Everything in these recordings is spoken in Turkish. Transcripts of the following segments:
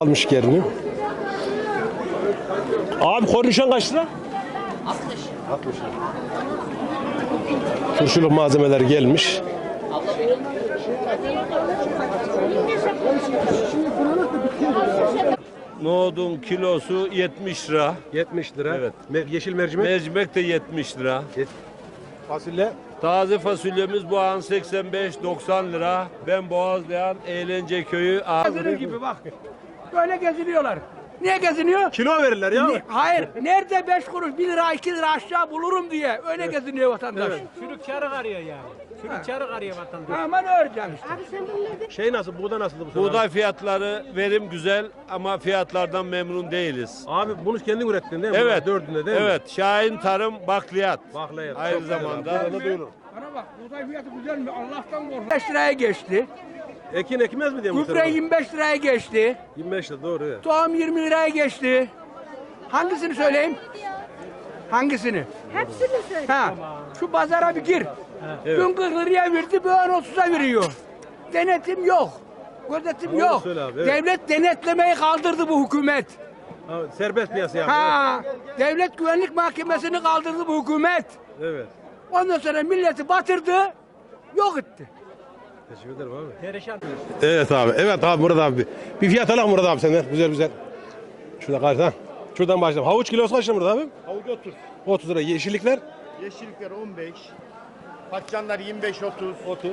Almış yerini. Abi kornişon kaç lira? 60. 60 lira. Turşuluk malzemeler gelmiş. Nohudun kilosu 70 lira. 70 lira. Evet. Me- yeşil mercimek. Mercimek de 70 lira. Fasulye. Taze fasulyemiz bu an 85-90 lira. Ben Boğazlayan Eğlence Köyü. Geziniyor gibi bak. Böyle geziniyorlar. Niye geziniyor? Kilo verirler ya. Ni- Hayır. Nerede 5 kuruş, 1 lira, 2 lira aşağı bulurum diye. Öyle geziniyor vatandaş. Çürük çarık arıyor yani. Çarık arıyor vatandaş. Aman öğreneceksin işte. Şey nasıl? Buğda nasıldı bu sene? Buğday fiyatları verim güzel ama fiyatlardan memnun değiliz. Abi bunu kendin ürettin değil mi? Evet. Dördünde değil mi? Evet. Şahin Tarım Bakliyat. Bakliyat. Aynı Çok zamanda. abi. Burada da duyulur. Bana bak buğday fiyatı güzel mi? Allah'tan korkun. 5 liraya geçti. Ekin ekmez mi diye bu Gübre sene? 25 liraya geçti. 25 lira doğru. Tohum 20 liraya geçti. Hangisini söyleyeyim? Hangisini? Hepsini söyle. Ha, şu pazara bir gir. Dün 40 liraya verdi, bugün 30'a veriyor. Denetim yok. Gözetim Doğru yok. söyle abi, evet. Devlet denetlemeyi kaldırdı bu hükümet. Ha, serbest piyasa yaptı. Ha, devlet güvenlik mahkemesini kaldırdı bu hükümet. Evet. Ondan sonra milleti batırdı, yok etti. Teşekkür ederim abi. Perişan. Evet abi. Evet abi Murat abi. Bir fiyat alalım Murat abi senden. Güzel güzel. Şurada karşıdan. Şuradan başlayalım. Havuç kilosu kaç lira Murat abi? Havuç 30. 30 lira. Yeşillikler? Yeşillikler 15. Patlıcanlar 25 30. 30.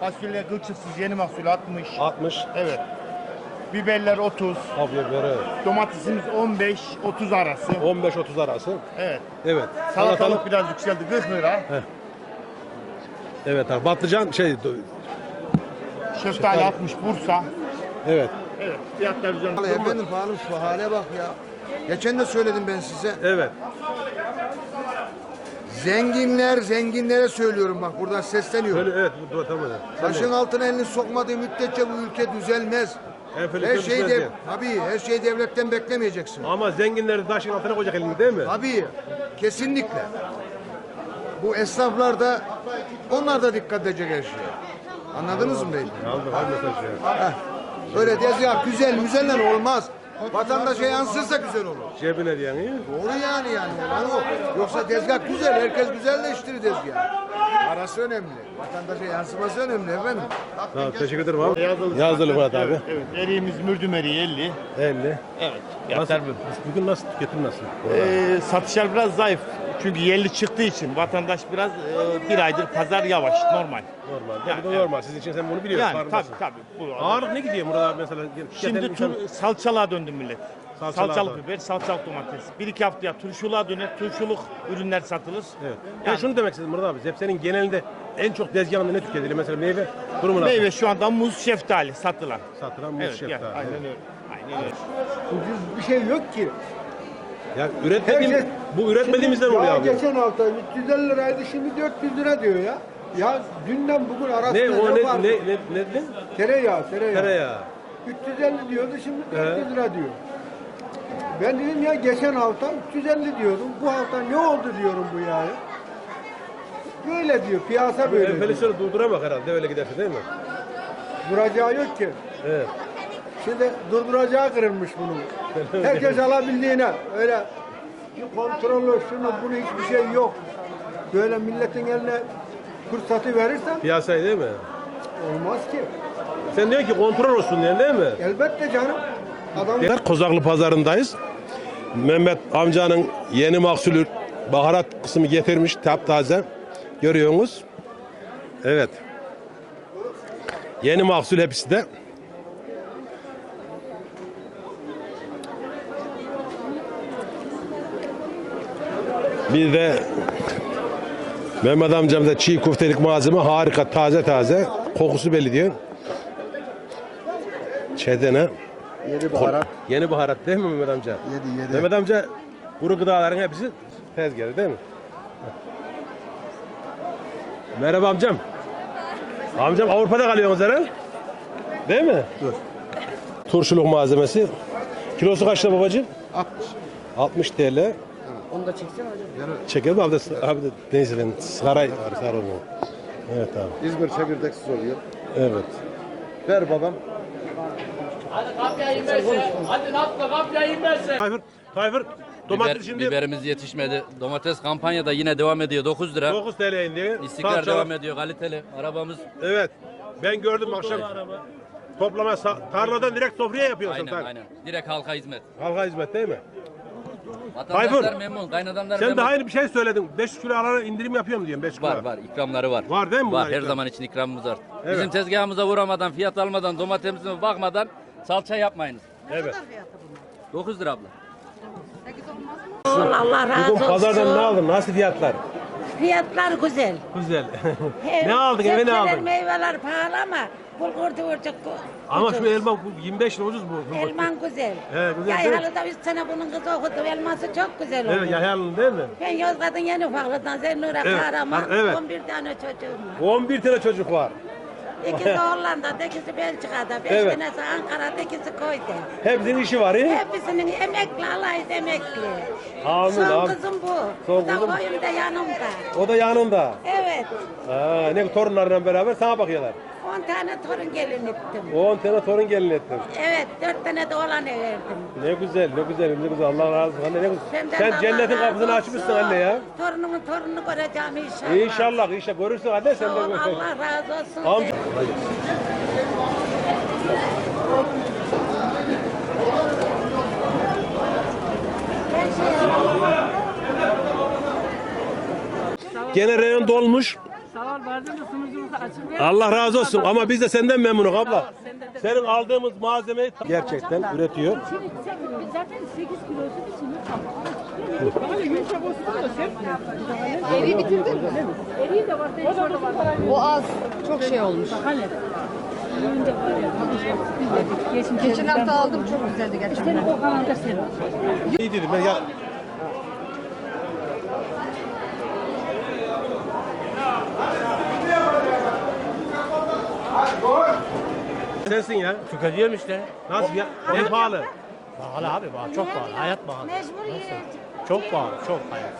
Fasulye kılçıksız yeni mahsul 60. 60. Evet. Biberler 30. Abi evet. Domatesimiz 15 30 arası. 15-30 arası. Evet. Evet. Salatalık biraz yükseldi 40 lira. Evet abi. Patlıcan şey. Şeftali 60 Bursa. Evet. Evet. Fiyatlar. Vallahi efendim şu hale bak ya. Geçen de söyledim ben size. Evet. Zenginler zenginlere söylüyorum bak buradan sesleniyorum. Böyle evet. Bu, bu, tamam. Taşın altına elini sokmadığı müddetçe bu ülke düzelmez. Enflasyon Her şeyi düşmez de, diye. tabii her şeyi devletten beklemeyeceksin. Ama zenginleri taşın altına koyacak elini değil mi? Tabii kesinlikle. Bu esnaflar da onlar da dikkat edecek her şeye. Anladınız mı beyim? Aldım abi mesaj ya. Heh. Öyle tezgah güzel müzelle olmaz. Vatandaşa yansırsa güzel olur. Cebine diyen iyi. Doğru yani yani olan o. Yoksa tezgah güzel, herkes güzelleştirir tezgahı. Parası önemli, vatandaşa yansıması önemli efendim. Tamam teşekkür ederim abi. Yazılı. Yazılı Murat abi. Evet, evet. Eriğimiz mürdüm eriği 50. 50. Evet. Nasıl, Fiyatlar bu. bugün nasıl tüketim nasıl? Ee, satışlar biraz zayıf. Çünkü yerli çıktığı için vatandaş biraz e, bir aydır pazar yavaş normal. Normal. Yani, bu da evet. normal. Sizin için sen bunu biliyorsun. Yani tabii tabii. Bu, Ağırlık ne gidiyor Murat abi mesela? Şimdi tur, salçalığa döndü millet. Salçalığa Salçalık döndü. biber, salçalık domates. Bir iki haftaya turşuluğa döner, turşuluk ürünler satılır. Evet. Ben şunu demek istedim Murat abi. Zepse'nin genelinde en çok tezgahında ne tüketilir? Mesela meyve durumu nasıl? Meyve şu anda muz, şeftali satılan. Satılan muz Evet, şeftali. yani, aynen öyle. Aynen öyle. Ucuz bir şey yok ki. Ya üretmediğim, Herkes- bu üretmediğimizden oluyor abi. geçen hafta 350 liraydı şimdi 400 lira diyor ya. Ya dünden bugün arasında Ne o ne, ne fark? ne ne ne ne? Tereyağı, tereyağı. Tereyağı. 350 diyordu şimdi 400 lira diyor. Ben dedim ya geçen hafta 350 diyordum. Bu hafta ne oldu diyorum bu ya. Böyle diyor. Piyasa böyle. diyor. Enflasyonu durduramak herhalde öyle giderse değil mi? Duracağı yok ki. Evet. Şimdi durduracağı kırılmış bunun. Herkes alabildiğine öyle bir kontrollü şunu bunu hiçbir şey yok. Böyle milletin eline fırsatı verirsen Piyasayı değil mi? olmaz ki. Sen diyorsun ki kontrol olsun diye değil mi? Elbette canım. Adam Kozaklı pazarındayız. Mehmet amcanın yeni mahsulü baharat kısmı getirmiş taptaze. Görüyorsunuz. Evet. Yeni mahsul hepsi de. Bir de Mehmet amcam da çiğ köftelik malzeme harika taze taze. Kokusu belli diyor. Çedene. Yeni baharat. Yeni baharat değil mi Mehmet amca? Yedi yedi. Mehmet amca kuru gıdaların hepsi tezgahı değil mi? Merhaba amcam. Amcam Avrupa'da kalıyorsunuz herhalde. Değil mi? Dur. Turşuluk malzemesi. Kilosu kaç lira babacığım? 60. 60 TL. Onu da çeksene hocam. Çekelim abi de, abi de neyse ben saray olmuyor. Evet abi. İzmir çekirdeksiz oluyor. Evet. Ver babam. Tayfır, Tayfır. Domates Biber, şimdi biberimiz yetişmedi. Domates kampanyada yine devam ediyor 9 lira. 9 TL indi. İstikrar Salça- devam ediyor kaliteli. Arabamız Evet. Ben gördüm akşam. Toplama sa- tarladan direkt sofraya yapıyorsun aynen sen. aynen. Direkt halka hizmet. Halka hizmet değil mi? Vatandaşlar Tayfur, memnun, kaynadanlar Sen memnun. de aynı bir şey söyledin. 5 kilo alana indirim yapıyorum diyorum 5 kilo. Var var ikramları var. Var değil mi bunlar Var her ikram? zaman için ikramımız var. Evet. Bizim tezgahımıza vuramadan, fiyat almadan, domatesimize bakmadan salça yapmayınız. Evet. 9 lira abla. Allah razı Bugün olsun. pazardan ne aldın? Nasıl fiyatlar? Fiyatlar güzel. Güzel. Ne aldın? Eve ne aldın? meyveler pahalı ama bulgur tuğurcuk Ama şu elma bu 25 lira ucuz bu. Elman güzel. He, güzel? Yayhalı'da üç sene bunun kızı okudu. Elması çok güzel oldu. Evet Yahya'nın değil mi? Ben Yozgat'ın yeni ufaklıdan Zennur'a Evet, Kahraman. evet. 11 tane çocuğum var. 11 tane çocuk var. İkisi Hollanda'da, ikisi Belçika'da, beş Evet. tanesi Ankara'da, ikisi Koy'da. Hepsinin işi var. He? Hepsinin emekli, alayız emekli. Amin, Son amin. kızım bu. Son bu da kızım. koyun da yanımda. O da yanında. Evet. Ha, ne torunlarla beraber sana bakıyorlar. 10 tane torun gelin ettim. 10 tane torun gelin ettin. Evet, dört tane de oğlan verdim. Ne güzel, ne güzel, ne güzel. Allah razı olsun. Anne ne güzel. Senden Sen Allah cennetin razı kapısını olsun. açmışsın anne ya. Torunumun torununu göreceğim inşallah. İnşallah, inşallah. Görürsün anne sen Sağ de. ol, görürsün. Allah razı olsun. Amca. Gene reyon dolmuş. Sağ ol bardağın sunucumuzu açık ver. Allah razı olsun ama biz de senden memnunuz abla. Senin aldığımız malzemeyi gerçekten üretiyor. Zaten 8 kilosu bir sinir Eriği bitirdin mi? Eriği de var. O da var. O az. Çok şey olmuş. Geçen hafta aldım çok güzeldi gerçekten. İyi dedim ben ya. Sensin ya. Tüketiyorum işte. Nasıl ya? Ne pahalı? Pahalı abi pahalı. Çok pahalı. Hayat pahalı. Mecburiyet. Çok pahalı. Çok hayat.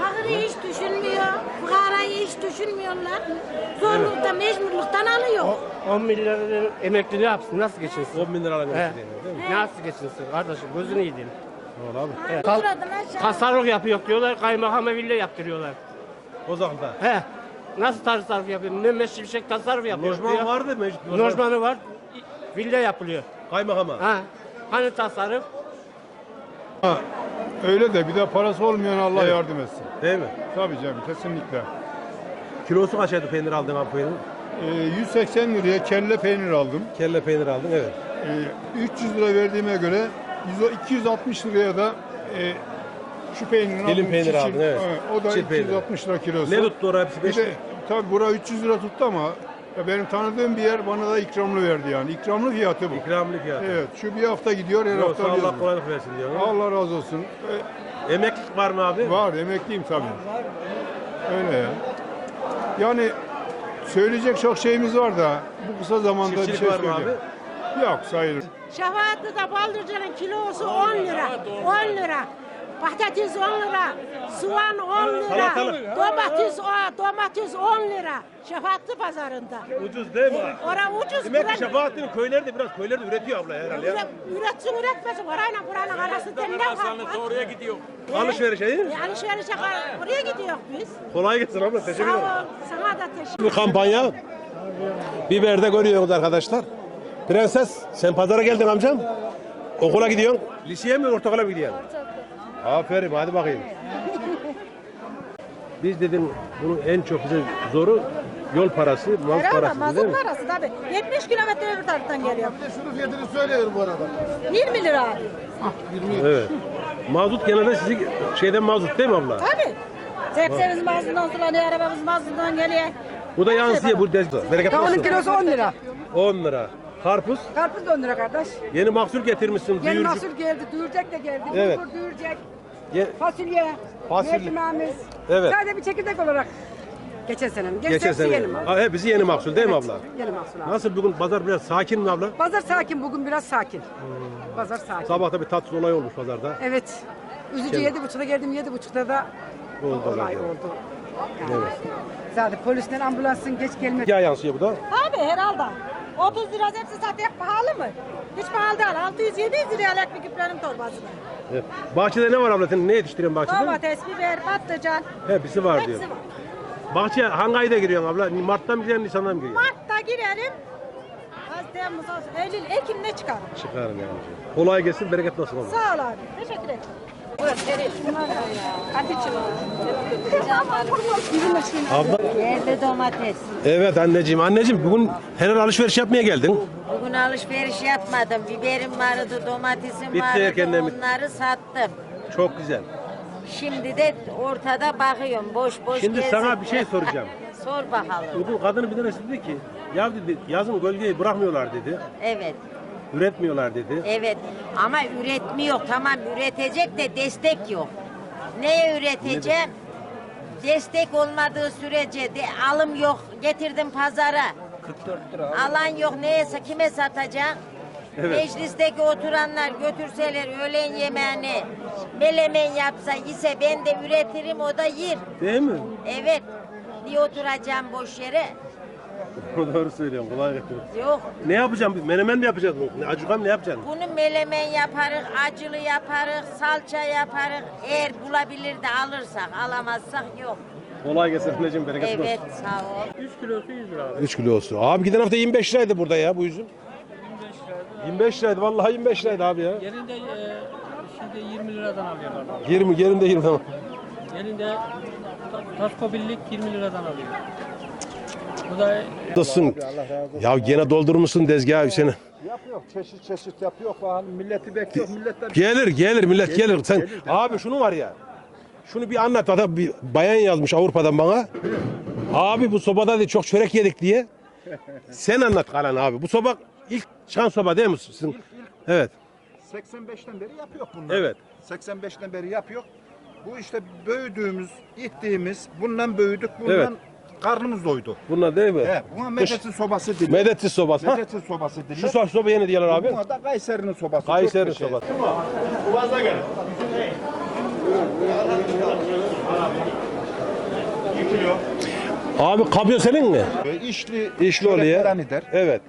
Fakiri hiç düşünmüyor. Fukarayı hiç düşünmüyorlar. Zorlukta, mecburluktan alıyor. 10 milyar emekli ne yapsın? Nasıl geçinsin? 10 bin lira He. değil mi? Nasıl geçinsin kardeşim? Gözünü yediğim. Doğru abi. Kal- Buradan aşağı. Tasarruf yapıyor diyorlar. Kaymakama villa yaptırıyorlar. Ozak'ta. He. Nasıl tasarruf yapıyor? Mehmet Şimşek tasarruf yapıyor. Lojman diyor. vardı mecbur. Lojmanı var. Villa yapılıyor. Kaymakama. Ha. Hani tasarruf? Öyle de bir de parası olmayan Allah yardım etsin. Değil mi? Tabii canım kesinlikle. Kilosu kaçaydı peynir aldın abi peynir? Ee, 180 liraya kelle peynir aldım. Kelle peynir aldın evet. Ee, 300 lira verdiğime göre 100 260 liraya da e, şu peynirini Dilim aldım. peynir çiğ- aldın, evet. O da Çiğ peynir. 260 lira kilosu. Ne tuttu oraya hepsi? Bir 5 de tabii bura 300 lira tuttu ama ya benim tanıdığım bir yer bana da ikramlı verdi yani. İkramlı fiyatı bu. ikramlı fiyatı. Evet şu bir hafta gidiyor her Yok, hafta Allah kolaylık versin diyor. Allah razı olsun. Ee, Emeklilik var mı abi? Var emekliyim tabii. Öyle ya. Yani söyleyecek çok şeyimiz var da bu kısa zamanda bir Çiftçilik şey var mı söyleyeyim. Yok sayılır. Şefaatli'de baldırcının kilosu 10 lira. 10 lira. Patates 10 lira. Soğan 10 lira. Domates, o, domates 10 lira. Şefaatli pazarında. Ucuz değil mi? Ora ucuz. Demek ki Şefaattin'in köyleri de biraz köyleri de üretiyor abla herhalde ya. Üret- Üretsin üretmesin. Orayla buranın arasında ne var? oraya gidiyor. Alışveriş değil mi? E, Alışverişe oraya gidiyoruz biz. Kolay gelsin abla teşekkür ederim. Sağ ol. Sana da teşekkür Bu kampanya biberde görüyorsunuz arkadaşlar. Prenses sen pazara geldin amcam. Okula gidiyorsun. Liseye mi ortaokula mı gidiyorsun? Aferin hadi bakayım. Biz dedim bunun en çok bize zoru yol parası, mal parası değil mi? parası tabii. 70 kilometre öbür taraftan geliyor. Şunun fiyatını söyleyelim bu arada. 20 lira. Evet. Mazot genelde sizi şeyden mazot değil mi abla? Tabii. Sebzemiz mazlumdan sulanıyor, arabamız mazlumdan geliyor. Bu da yansıyor bu dez- bereket olsun. kilosu 10 lira. 10 lira. Karpuz Karpuz da 10 lira kardeş. yeni mahsul getirmişsin. Yeni duyurucu. mahsul geldi, duyuracak da geldi. Evet. Bulgur duyuracak, Ye- fasulye, Fasulye. mercimeğimiz. Evet. Sadece bir çekirdek olarak. Geçen senenin. Geçen, Geçen sene. Yeni mahsul. Ha, hepsi yeni mahsul değil mi abla? Yeni mahsul abi. Nasıl bugün pazar biraz sakin mi abla? Pazar sakin, bugün biraz sakin. Pazar sakin. Sabahta bir tatsız olay olmuş pazarda. Evet. Üzücü yedi buçukta geldim, yedi buçukta da Oldu olay olay. oldu. Yani. Zaten polisler ambulansın geç gelmedi. Ya yansıyor bu da. Abi herhalde. 30 lira hepsi zaten pahalı mı? Hiç pahalı değil. 600-700 liraya bir gübrenin torbası var. Evet. Bahçede ne var abla? Sen ne yetiştiriyorsun bahçede? Domates, biber, patlıcan. Hepsi var diyor. Hepsi var. Bahçe hangi ayda giriyorsun abla? Mart'tan mı giriyorsun, Nisan'dan mı giriyorsun? Mart'ta girelim. Az Temmuz, Eylül, Ekim'de çıkarım. Çıkarım yani. Kolay gelsin, bereket nasıl olur? Sağ ol abi. Teşekkür ederim. Abla. Yerli domates. Evet anneciğim. Anneciğim bugün herhal alışveriş yapmaya geldin. Bugün alışveriş yapmadım. Biberim vardı, domatesim Bitti vardı. erkenden. Onları sattım. Çok güzel. Şimdi de ortada bakıyorum. Boş boş Şimdi geziyorum. sana bir şey soracağım. Sor bakalım. Bugün kadını bir tanesi dedi ki ya dedi yazın gölgeyi bırakmıyorlar dedi. Evet. Üretmiyorlar dedi. Evet. Ama üretmiyor. Tamam üretecek de destek yok. Neye üreteceğim? Destek olmadığı sürece de alım yok. Getirdim pazara. 44 lira. Alan yok. Neye kime satacağım? Evet. Meclisteki oturanlar götürseler öğlen yemeğini melemen yapsa yese ben de üretirim o da yer. Değil mi? Evet. Niye oturacağım boş yere? Doğru söylüyorsun. Kolay gelsin. Yok. Ne yapacağım? biz? Menemen mi yapacağız? bunu? Acıkan ne yapacaksın? Bunu melemen yaparız, acılı yaparız, salça yaparız. Eğer bulabilir de alırsak, alamazsak yok. Kolay gelsin anneciğim. Bereket olsun. Evet, sağ ol. 3 kilo olsun. Abi giden hafta 25 liraydı burada ya bu üzüm. 25 liraydı. Vallahi 25 liraydı abi ya. Yerinde e, şimdi 20 liradan alıyorlar. 20 yerinde 20 tamam. Yerinde ta- Taskobillik 20 liradan alıyor. Bu da Dostum. Ya gene doldurmuşsun tezgahı Hüseyin'e. Yapıyor. Çeşit çeşit yapıyor falan. Milleti bekliyor. Milletten Gelir gelir millet gelir. Sen abi şunu var ya. Şunu bir anlat adam bir bayan yazmış Avrupa'dan bana. Abi bu sobada da çok çörek yedik diye. Sen anlat kalan abi. Bu soba ilk çıkan soba değil mi sizin? Evet. 85'ten beri yapıyor bunlar. Evet. 85'ten beri yapıyor. Bu işte büyüdüğümüz, ittiğimiz, bundan büyüdük, bundan Evet. Karnımız doydu. Bunlar değil mi? He, buna medetsiz sobası deniyor. Medetsiz sobası. Ha? Medetsiz sobası Şu deniyor. so- sobaya ne diyorlar abi? Buna da Kayseri'nin sobası. Kayseri Çok bir şey. sobası. Abi kamyon senin mi? Böyle İşli, İşli oluyor. çörekler eder. Evet.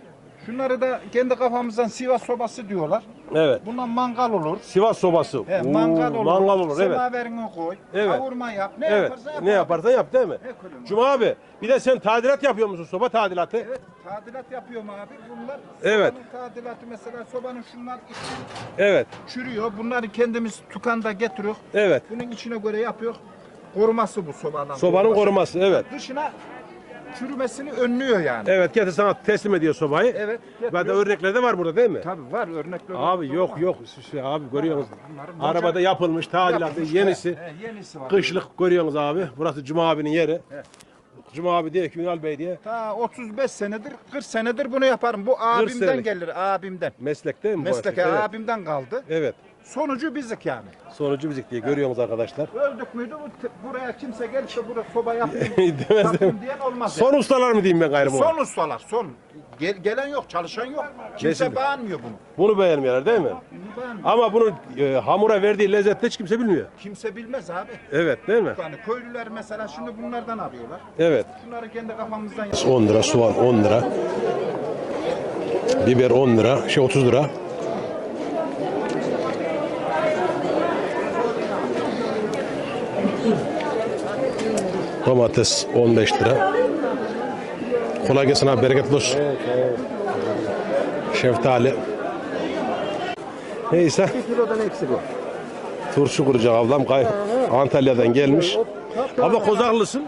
Şunları da kendi kafamızdan Sivas sobası diyorlar. Evet. Bundan mangal olur. Sivas sobası. He, Oo, mangal olur. Mangal olur evet. Semaverini koy. Evet. Kavurma yap. Ne Evet. yaparsan yap. Ne yaparsan yap değil mi? Kullanma. Cuma abi bir de sen tadilat yapıyor musun soba tadilatı? Evet, tadilat yapıyorum abi. Bunlar Evet. tadilatı mesela sobanın şunlar içi Evet. çürüyor. Bunları kendimiz tukanda getiriyor. Evet. Bunun içine göre yapıyor. Koruması bu sobanın. Sobanın koruması evet. Dışına çürümesini önlüyor yani. Evet getir sana teslim ediyor sobayı. Evet. Ve de getiriyor. örnekleri de var burada değil mi? Tabii var örnekler. Abi yok yok Şey, abi görüyorsunuz. Bunların Arabada yapılmış tadilatı Yapılmış, yenisi. he, he, yenisi var. Kışlık görüyorsunuz abi. Burası Cuma abinin yeri. Cuma abi diyor ki Ünal Bey diye. Ta 35 senedir, 40 senedir bunu yaparım. Bu abimden senelik. gelir, abimden. Meslek değil mi? bu Meslek artık? evet. abimden kaldı. Evet. Sonucu bizik yani. Sonucu bizik diye görüyorsunuz arkadaşlar. Öldük müydü bu buraya kimse gelip de buraya soba yapayım, Demez değil mi? yapayım diyen olmaz. Son ustalar mı diyeyim ben gayrı yani. Son ustalar, son. Gel- gelen yok, çalışan yok. Kimse Kesin. beğenmiyor bunu. Bunu beğenmiyorlar değil mi? Bunu beğenmiyor. Ama bunun e, hamura verdiği lezzeti hiç kimse bilmiyor. Kimse bilmez abi. Evet değil mi? Yani köylüler mesela şimdi bunlardan alıyorlar. Evet. Şunları kendi kafamızdan 10 lira soğan 10 lira. Biber 10 lira. Şey 30 lira. Domates 15 lira. Kolay gelsin abi bereketli olsun. Şeftali. Neyse. kilodan eksik o. Turşu kuracak ablam. Kay Antalya'dan gelmiş. Abla Kozaklısın.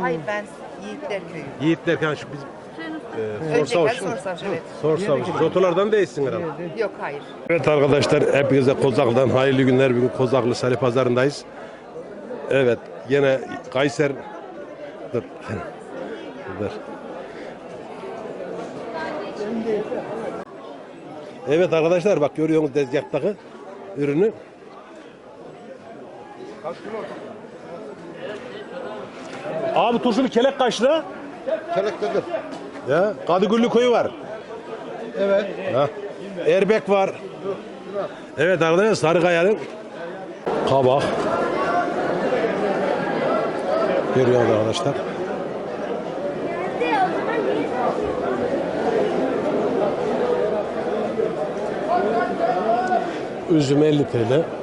Hayır ben Yiğitler Köyü. Yiğit derken şu bizim e, Öncekiler Sorsavuş. evet. Sorsavuş. Değilsin herhalde. Yok hayır. Evet arkadaşlar hepinize Kozaklı'dan hayırlı günler. Bugün Kozaklı Salı Pazarı'ndayız. Evet yine Kayser... Dur. Dur. Evet arkadaşlar bak görüyorsunuz tezgahtaki ürünü. Abi turşulu kelek kaç lira? Kelektedir. Ya Kadıgüllü koyu var. Evet. Ha. Erbek var. Evet arkadaşlar Sarıkaya'nın kabak veriyor arkadaşlar. Üzüm 50 TL.